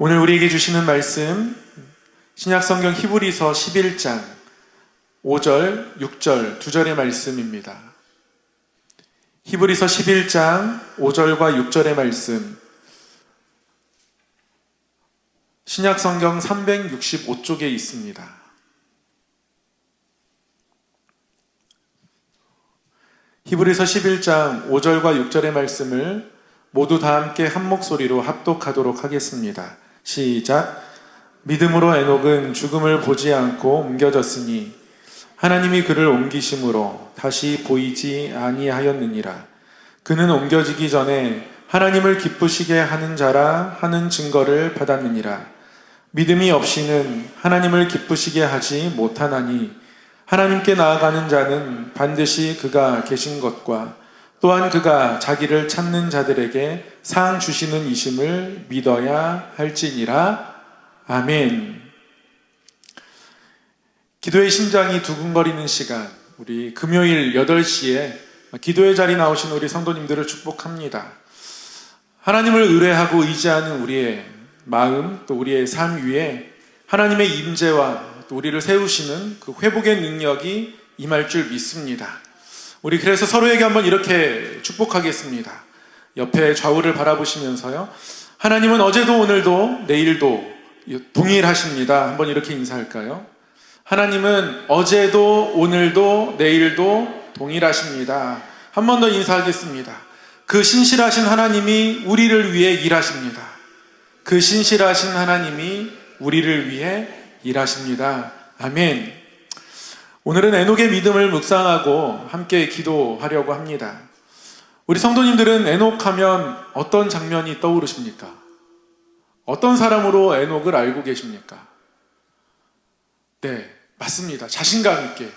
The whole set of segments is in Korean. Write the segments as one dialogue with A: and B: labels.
A: 오늘 우리에게 주시는 말씀 신약성경 히브리서 11장 5절, 6절 두 절의 말씀입니다. 히브리서 11장 5절과 6절의 말씀 신약성경 365쪽에 있습니다. 히브리서 11장 5절과 6절의 말씀을 모두 다 함께 한 목소리로 합독하도록 하겠습니다. 시작. 믿음으로 에녹은 죽음을 보지 않고 옮겨졌으니 하나님이 그를 옮기심으로 다시 보이지 아니하였느니라. 그는 옮겨지기 전에 하나님을 기쁘시게 하는 자라 하는 증거를 받았느니라. 믿음이 없이는 하나님을 기쁘시게 하지 못하나니 하나님께 나아가는 자는 반드시 그가 계신 것과 또한 그가 자기를 찾는 자들에게 상 주시는 이심을 믿어야 할지니라. 아멘. 기도의 심장이 두근거리는 시간, 우리 금요일 8시에 기도의 자리 나오신 우리 성도님들을 축복합니다. 하나님을 의뢰하고 의지하는 우리의 마음, 또 우리의 삶 위에 하나님의 임재와 또 우리를 세우시는 그 회복의 능력이 임할 줄 믿습니다. 우리 그래서 서로에게 한번 이렇게 축복하겠습니다. 옆에 좌우를 바라보시면서요. 하나님은 어제도 오늘도 내일도 동일하십니다. 한번 이렇게 인사할까요? 하나님은 어제도 오늘도 내일도 동일하십니다. 한 번 더 인사하겠습니다. 그 신실하신 하나님이 우리를 위해 일하십니다. 그 신실하신 하나님이 우리를 위해 일하십니다. 아멘. 오늘은 에녹의 믿음을 묵상하고 함께 기도하려고 합니다. 우리 성도님들은 에녹 하면 어떤 장면이 떠오르십니까? 어떤 사람으로 에녹을 알고 계십니까? 네, 맞습니다. 자신감 있게.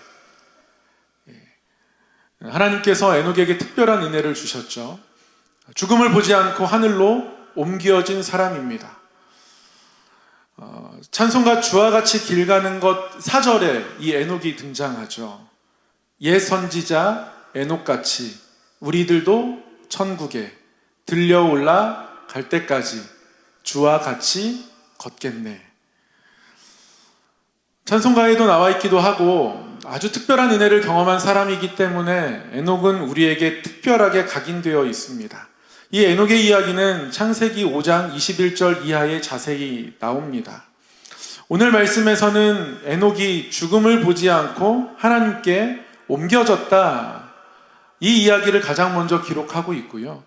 A: 예. 하나님께서 에녹에게 특별한 은혜를 주셨죠. 죽음을 보지 않고 하늘로 옮겨진 사람입니다. 어, 찬송가 주와 같이 길 가는 것 4절에 이 에녹이 등장하죠. 예 선지자 에녹같이 우리들도 천국에 들려 올라 갈 때까지 주와 같이 걷겠네. 찬송가에도 나와 있기도 하고 아주 특별한 은혜를 경험한 사람이기 때문에 에녹은 우리에게 특별하게 각인되어 있습니다. 이 에녹의 이야기는 창세기 5장 21절 이하에 자세히 나옵니다. 오늘 말씀에서는 에녹이 죽음을 보지 않고 하나님께 옮겨졌다. 이 이야기를 가장 먼저 기록하고 있고요.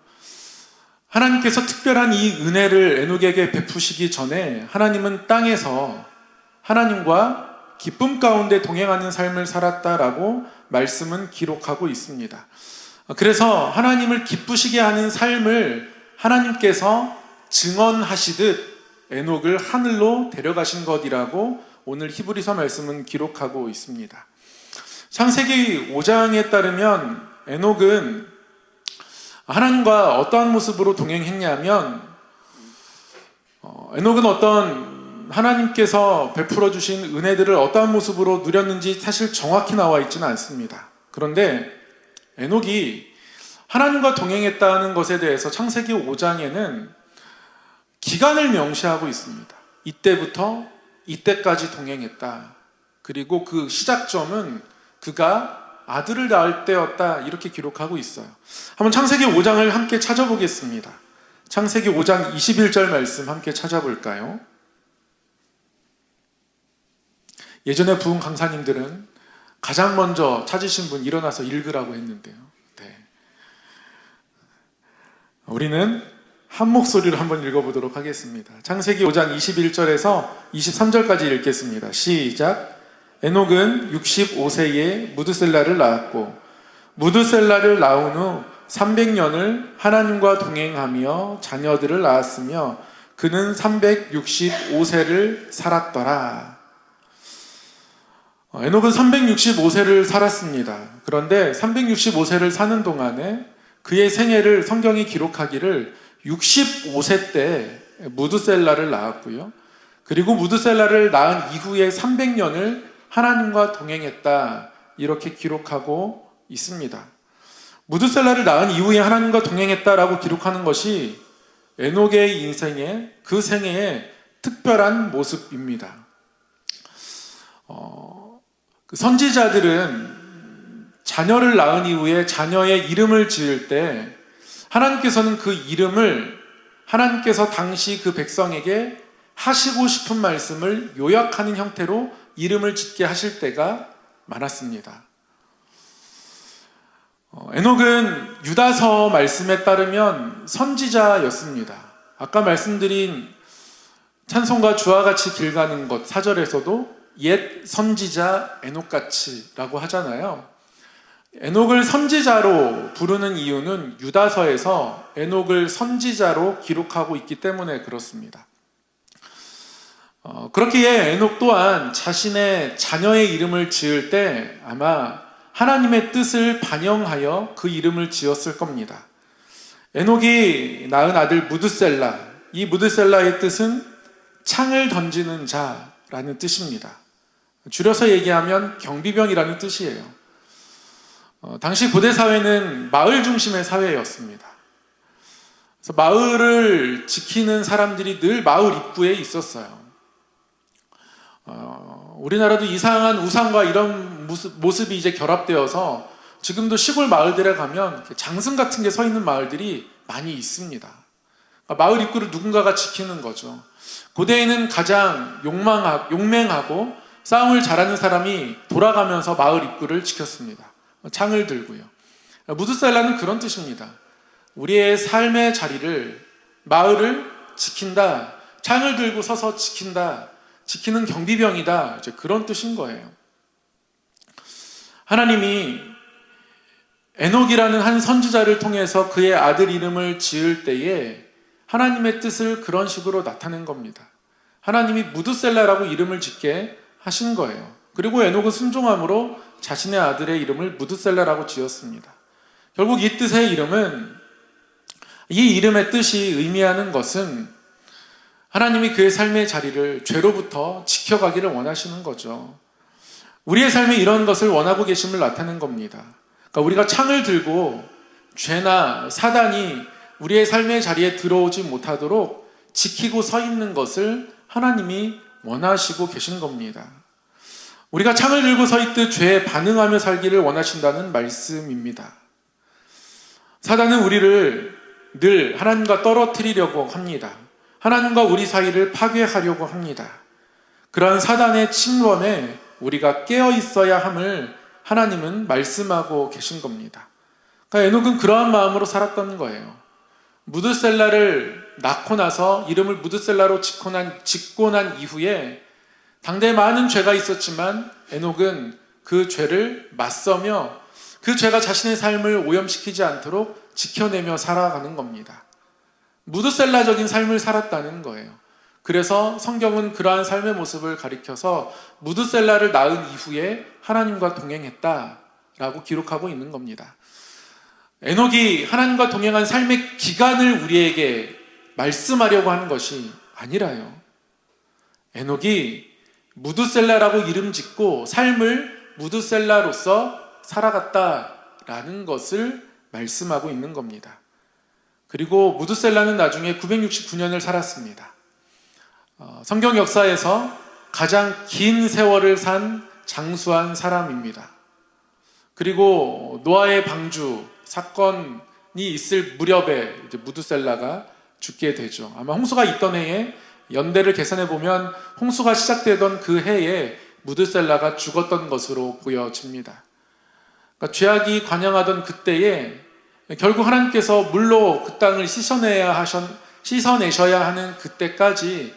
A: 하나님께서 특별한 이 은혜를 에녹에게 베푸시기 전에 하나님은 땅에서 하나님과 기쁨 가운데 동행하는 삶을 살았다라고 말씀은 기록하고 있습니다. 그래서 하나님을 기쁘시게 하는 삶을 하나님께서 증언하시듯 에녹을 하늘로 데려가신 것이라고 오늘 히브리서 말씀은 기록하고 있습니다. 창세기 5장에 따르면 에녹은 하나님과 어떠한 모습으로 동행했냐면 어, 에녹은 어떤 하나님께서 베풀어 주신 은혜들을 어떠한 모습으로 누렸는지 사실 정확히 나와 있지는 않습니다. 그런데 에녹이 하나님과 동행했다는 것에 대해서 창세기 5장에는 기간을 명시하고 있습니다. 이때부터 이때까지 동행했다. 그리고 그 시작점은 그가 아들을 낳을 때였다. 이렇게 기록하고 있어요. 한번 창세기 5장을 함께 찾아보겠습니다. 창세기 5장 21절 말씀 함께 찾아볼까요? 예전에 부흥 강사님들은 가장 먼저 찾으신 분 일어나서 읽으라고 했는데요. 네. 우리는 한 목소리로 한번 읽어보도록 하겠습니다. 창세기 5장 21절에서 23절까지 읽겠습니다. 시작. 에녹은 65세에 무드셀라를 낳았고 무드셀라를 낳은 후 300년을 하나님과 동행하며 자녀들을 낳았으며 그는 365세를 살았더라. 어, 에녹은 365세를 살았습니다. 그런데 365세를 사는 동안에 그의 생애를 성경이 기록하기를 65세 때 무드셀라를 낳았고요. 그리고 무드셀라를 낳은 이후에 300년을 하나님과 동행했다. 이렇게 기록하고 있습니다. 무드셀라를 낳은 이후에 하나님과 동행했다라고 기록하는 것이 에녹의 인생에 그 생애에 특별한 모습입니다. 어, 그 선지자들은 자녀를 낳은 이후에 자녀의 이름을 지을 때 하나님께서는 그 이름을 하나님께서 당시 그 백성에게 하시고 싶은 말씀을 요약하는 형태로 이름을 짓게 하실 때가 많았습니다. 어, 에녹은 유다서 말씀에 따르면 선지자였습니다. 아까 말씀드린 찬송과 주와 같이 길 가는 것 사절에서도 옛 선지자 에녹같이라고 하잖아요. 에녹을 선지자로 부르는 이유는 유다서에서 에녹을 선지자로 기록하고 있기 때문에 그렇습니다. 어, 그렇기에 에녹 또한 자신의 자녀의 이름을 지을 때 아마 하나님의 뜻을 반영하여 그 이름을 지었을 겁니다. 에녹이 낳은 아들 무드셀라, 이 무드셀라의 뜻은 창을 던지는 자라는 뜻입니다. 줄여서 얘기하면 경비병이라는 뜻이에요. 어, 당시 고대 사회는 마을 중심의 사회였습니다. 그래서 마을을 지키는 사람들이 늘 마을 입구에 있었어요. 어, 우리나라도 이상한 우상과 이런 모습, 모습이 이제 결합되어서 지금도 시골 마을들에 가면 장승 같은 게 서 있는 마을들이 많이 있습니다. 그러니까 마을 입구를 누군가가 지키는 거죠. 고대에는 가장 욕망하, 용맹하고 싸움을 잘하는 사람이 돌아가면서 마을 입구를 지켰습니다. 창을 들고요. 무드살라는 그런 뜻입니다. 우리의 삶의 자리를, 마을을 지킨다. 창을 들고 서서 지킨다. 지키는 경비병이다. 이제 그런 뜻인 거예요. 하나님이 에녹이라는 한 선지자를 통해서 그의 아들 이름을 지을 때에 하나님의 뜻을 그런 식으로 나타낸 겁니다. 하나님이 무드셀라라고 이름을 짓게 하신 거예요. 그리고 에녹은 순종함으로 자신의 아들의 이름을 무드셀라라고 지었습니다. 결국 이 뜻의 이름은 이 이름의 뜻이 의미하는 것은 하나님이 그의 삶의 자리를 죄로부터 지켜가기를 원하시는 거죠. 우리의 삶에 이런 것을 원하고 계심을 나타낸 겁니다. 그러니까 우리가 창을 들고 죄나 사단이 우리의 삶의 자리에 들어오지 못하도록 지키고 서 있는 것을 하나님이 원하시고 계신 겁니다. 우리가 창을 들고 서 있듯 죄에 반응하며 살기를 원하신다는 말씀입니다. 사단은 우리를 늘 하나님과 떨어뜨리려고 합니다. 하나님과 우리 사이를 파괴하려고 합니다. 그러한 사단의 침범에 우리가 깨어 있어야 함을 하나님은 말씀하고 계신 겁니다. 그러니까 에녹은 그러한 마음으로 살았던 거예요. 무드셀라를 낳고 나서 이름을 무드셀라로 짓고 난, 짓고 난 이후에 당대에 많은 죄가 있었지만 에녹은 그 죄를 맞서며 그 죄가 자신의 삶을 오염시키지 않도록 지켜내며 살아가는 겁니다. 무드셀라적인 삶을 살았다는 거예요. 그래서 성경은 그러한 삶의 모습을 가리켜서 무드셀라를 낳은 이후에 하나님과 동행했다라고 기록하고 있는 겁니다. 에녹이 하나님과 동행한 삶의 기간을 우리에게 말씀하려고 하는 것이 아니라요. 에녹이 무드셀라라고 이름 짓고 삶을 무드셀라로서 살아갔다라는 것을 말씀하고 있는 겁니다. 그리고 무드셀라는 나중에 969년을 살았습니다. 어, 성경 역사에서 가장 긴 세월을 산 장수한 사람입니다. 그리고 노아의 방주 사건이 있을 무렵에 무드셀라가 죽게 되죠. 아마 홍수가 있던 해에 연대를 계산해 보면 홍수가 시작되던 그 해에 무드셀라가 죽었던 것으로 보여집니다. 그러니까 죄악이 관영하던 그때에 결국 하나님께서 물로 그 땅을 씻어내야 하셨, 씻어내셔야 하는 그때까지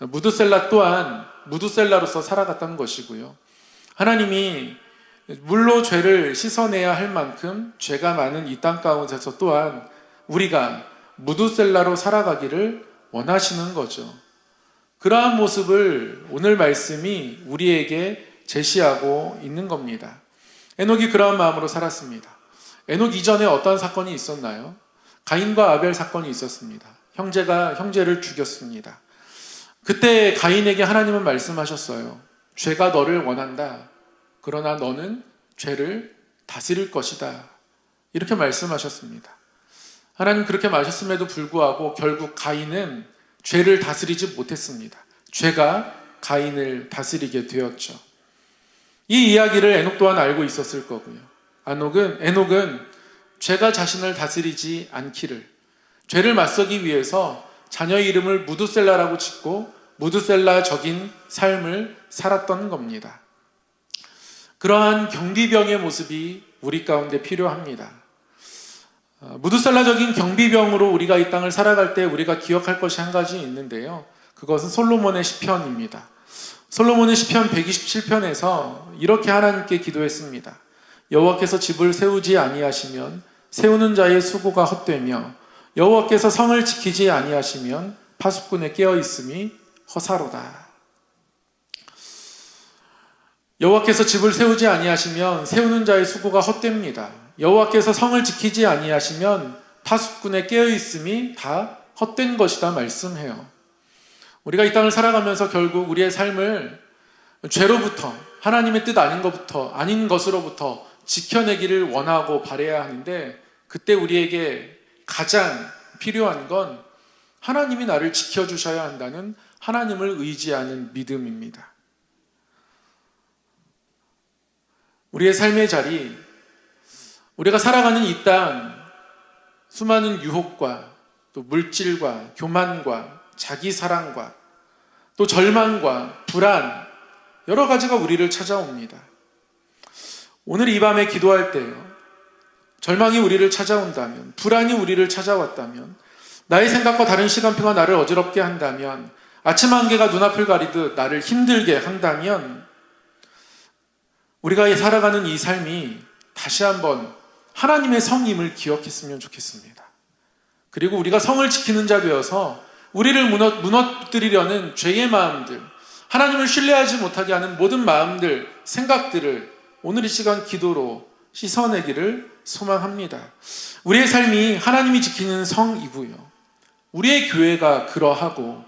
A: 무드셀라 또한 무드셀라로서 살아갔던 것이고요. 하나님이 물로 죄를 씻어내야 할 만큼 죄가 많은 이 땅 가운데서 또한 우리가 무드셀라로 살아가기를 원하시는 거죠. 그러한 모습을 오늘 말씀이 우리에게 제시하고 있는 겁니다. 에녹이 그러한 마음으로 살았습니다. 에녹 이전에 어떤 사건이 있었나요? 가인과 아벨 사건이 있었습니다. 형제가 형제를 죽였습니다. 그때 가인에게 하나님은 말씀하셨어요. 죄가 너를 원한다. 그러나 너는 죄를 다스릴 것이다. 이렇게 말씀하셨습니다. 하나님 그렇게 말하셨음에도 불구하고 결국 가인은 죄를 다스리지 못했습니다. 죄가 가인을 다스리게 되었죠. 이 이야기를 에녹 또한 알고 있었을 거고요. 아녹은 에녹은 죄가 자신을 다스리지 않기를 죄를 맞서기 위해서 자녀의 이름을 무두셀라라고 짓고 무두셀라적인 삶을 살았던 겁니다. 그러한 경비병의 모습이 우리 가운데 필요합니다. 어, 무두살라적인 경비병으로 우리가 이 땅을 살아갈 때 우리가 기억할 것이 한 가지 있는데요. 그것은 솔로몬의 시편입니다. 솔로몬의 시편 127편에서 이렇게 하나님께 기도했습니다. 여호와께서 집을 세우지 아니하시면 세우는 자의 수고가 헛되며 여호와께서 성을 지키지 아니하시면 파수꾼에 깨어 있음이 허사로다. 여호와께서 집을 세우지 아니하시면 세우는 자의 수고가 헛됩니다. 여호와께서 성을 지키지 아니하시면 파수꾼에 깨어 있음이 다 헛된 것이다 말씀해요. 우리가 이 땅을 살아가면서 결국 우리의 삶을 죄로부터 하나님의 뜻 아닌 것부터 아닌 것으로부터 지켜내기를 원하고 바래야 하는데 그때 우리에게 가장 필요한 건 하나님이 나를 지켜주셔야 한다는 하나님을 의지하는 믿음입니다. 우리의 삶의 자리, 우리가 살아가는 이 땅, 수많은 유혹과 또 물질과 교만과 자기 사랑과 또 절망과 불안, 여러 가지가 우리를 찾아옵니다. 오늘 이 밤에 기도할 때요, 절망이 우리를 찾아온다면, 불안이 우리를 찾아왔다면, 나의 생각과 다른 시간표가 나를 어지럽게 한다면, 아침 안개가 눈앞을 가리듯 나를 힘들게 한다면, 우리가 살아가는 이 삶이 다시 한번 하나님의 성임을 기억했으면 좋겠습니다. 그리고 우리가 성을 지키는 자 되어서 우리를 무너, 무너뜨리려는 죄의 마음들, 하나님을 신뢰하지 못하게 하는 모든 마음들, 생각들을 오늘 이 시간 기도로 씻어내기를 소망합니다. 우리의 삶이 하나님이 지키는 성이고요. 우리의 교회가 그러하고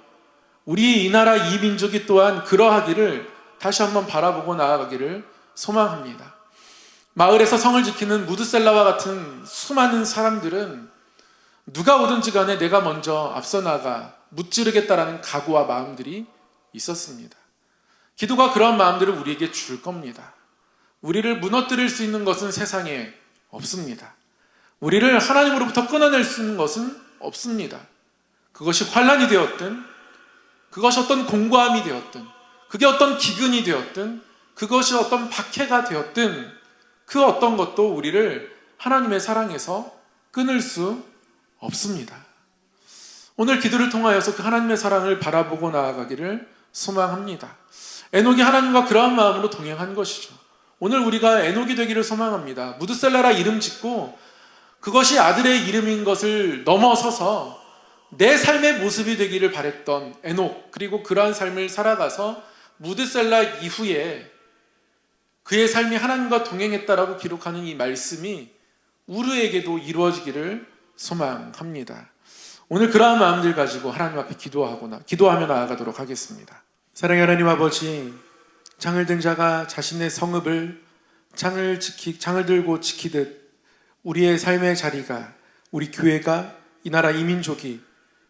A: 우리 이 나라 이 민족이 또한 그러하기를 다시 한번 바라보고 나아가기를 소망합니다. 마을에서 성을 지키는 무드셀라와 같은 수많은 사람들은 누가 오든지 간에 내가 먼저 앞서 나가 무찌르겠다라는 각오와 마음들이 있었습니다. 기도가 그런 마음들을 우리에게 줄 겁니다. 우리를 무너뜨릴 수 있는 것은 세상에 없습니다. 우리를 하나님으로부터 끊어낼 수 있는 것은 없습니다. 그것이 환란이 되었든, 그것이 어떤 공고함이 되었든, 그게 어떤 기근이 되었든, 그것이 어떤 박해가 되었든, 그 어떤 것도 우리를 하나님의 사랑에서 끊을 수 없습니다. 오늘 기도를 통하여서 그 하나님의 사랑을 바라보고 나아가기를 소망합니다. 에녹이 하나님과 그러한 마음으로 동행한 것이죠. 오늘 우리가 에녹이 되기를 소망합니다. 무드셀라라 이름 짓고 그것이 아들의 이름인 것을 넘어서서 내 삶의 모습이 되기를 바랬던 에녹 그리고 그러한 삶을 살아가서 무드셀라 이후에 그의 삶이 하나님과 동행했다라고 기록하는 이 말씀이 우르에게도 이루어지기를 소망합니다. 오늘 그러한 마음들 가지고 하나님 앞에 기도하거나 기도하며 나아가도록 하겠습니다. 사랑의 하나님 아버지, 장을 든 자가 자신의 성읍을 장을 지키 장을 들고 지키듯 우리의 삶의 자리가 우리 교회가 이 나라 이민족이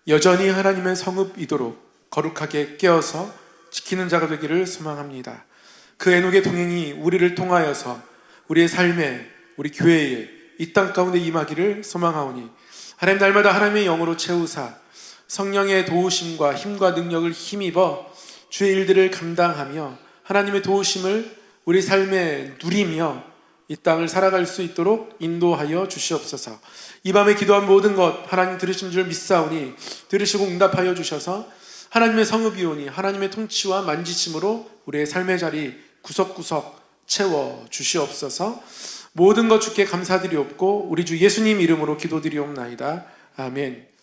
A: 여전히 하나님의 성읍이도록 거룩하게 깨어서 지키는 자가 되기를 소망합니다. 그 애녹의 동행이 우리를 통하여서 우리의 삶에 우리 교회에 이 땅 가운데 임하기를 소망하오니 하나님 날마다 하나님의 영으로 채우사 성령의 도우심과 힘과 능력을 힘입어 주의 일들을 감당하며 하나님의 도우심을 우리 삶에 누리며 이 땅을 살아갈 수 있도록 인도하여 주시옵소서. 이 밤에 기도한 모든 것 하나님 들으신 줄 믿사오니 들으시고 응답하여 주셔서 하나님의 성읍이오니 하나님의 통치와 만지심으로 우리의 삶의 자리 구석구석 채워 주시옵소서. 모든 것 주께 감사드리옵고 우리 주 예수님 이름으로 기도드리옵나이다. 아멘.